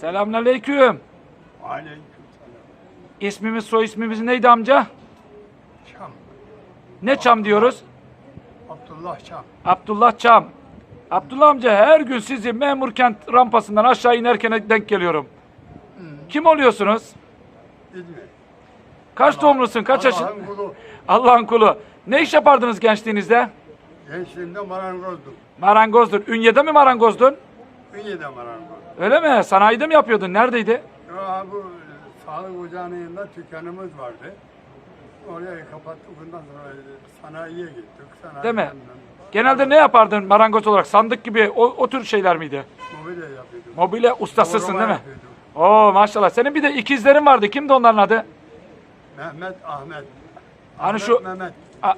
Selamünaleyküm. Aleyküm İsmimiz soy ismimiz neydi amca? Çam. Ne Çam diyoruz? Abdullah Çam. Abdullah Çam. Abdullah amca her gün sizi Memurkent rampasından aşağı inerken denk geliyorum. Kim oluyorsunuz? İzmir. Kaç doğumlusun? Kaç yaşın? Allah'ın kulu. Allah'ın kulu. Ne iş yapardınız gençliğinizde? Gençliğimde marangozdum. Marangozdun. Ünye'de mi marangozdun? Ünye'de marangoz. Öyle mi? Sanayide mi yapıyordun? Neredeydi? Ya bu e, sağlık ocağının yanında dükkanımız vardı. Orayı kapattık. Bundan sonra e, sanayiye gittik. Sanayiden Değil mi? Genelde ne yapardın marangoz olarak? Sandık gibi o, o tür şeyler miydi? Mobilya yapıyorduk. Mobilya ustasısın Doğrama değil mi? yapıyorduk. Oo maşallah. Senin bir de ikizlerin vardı. Kimdi onların adı? Mehmet, Ahmet. Hani şu- Mehmet.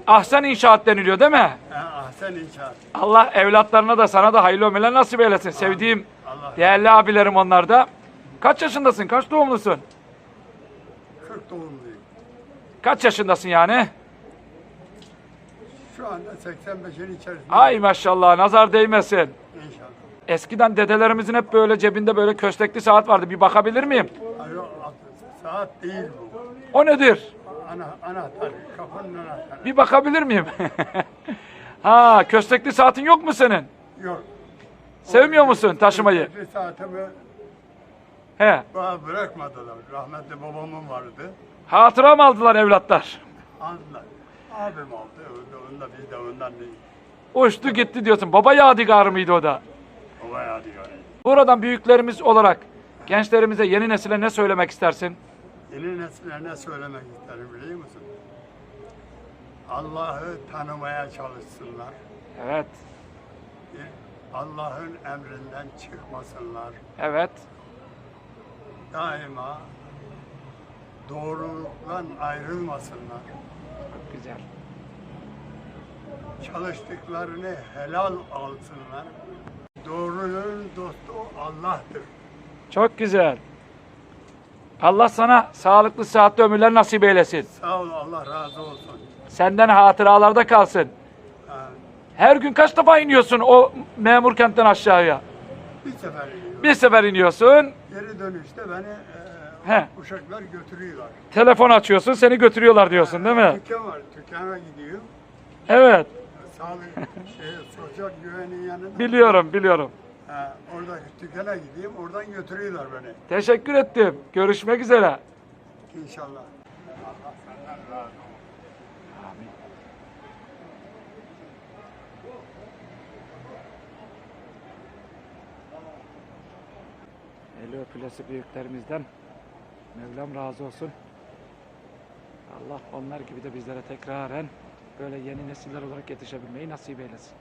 Ahsen İnşaat deniliyor değil mi? Ha, Ahsen İnşaat. Allah evlatlarına da sana da hayırlı ömürler nasip eylesin. Sevdiğim Allah değerli abilerim onlar da. Kaç yaşındasın? Kaç doğumlusun? 40 doğumluyum. Kaç yaşındasın yani? Şu anda 85'in içerisinde. Ay maşallah nazar değmesin. İnşallah. Eskiden dedelerimizin hep böyle cebinde böyle köstekli saat vardı. Bir bakabilir miyim? Ay, Saat değil bu. O nedir? Ana, anahtar, kapının anahtarı. Bir bakabilir miyim? ha köstekli saatin yok mu senin? Yok. Sevmiyor musun taşımayı? Bir saatimi He. bana bırakmadılar. Rahmetli babamın vardı. Hatıra mı aldılar evlatlar? Aldılar. Abim aldı. Onda, onda biz de ondan değil. Uçtu gitti diyorsun. Baba yadigarı mıydı o da? Baba yadigarı. Buradan büyüklerimiz olarak gençlerimize, yeni nesile ne söylemek istersin? Yeni nesile ne söylemek isterim biliyor musun? Allah'ı tanımaya çalışsınlar. Evet, Allah'ın emrinden çıkmasınlar. evet. Daima doğruluktan ayrılmasınlar. Çok güzel. Çalıştıklarını helal alsınlar. Doğrunun dostu Allah'tır. Çok güzel. Allah sana sağlıklı, sıhhatli ömürler nasip eylesin. Sağ ol Allah razı olsun. Senden hatıralarda kalsın. Ha, Her gün kaç defa iniyorsun o memur kentten aşağıya? bir sefer iniyor. Bir sefer iniyorsun, Geri dönüşte beni He. e, uşaklar götürüyorlar. telefon açıyorsun, seni götürüyorlar diyorsun değil mi? Dükkan var, dükkana gidiyor. Evet, Sağlık, şey, sosyal güvenin yanında. biliyorum, biliyorum. Ha, orada dükkana gideyim, oradan götürüyorlar beni. Teşekkür ettim. Görüşmek üzere. İnşallah. Allah senden razı olsun. Eli öpülesi büyüklerimizden Mevlam razı olsun. Allah onlar gibi de bizlere tekraren böyle yeni nesiller olarak yetişebilmeyi nasip eylesin.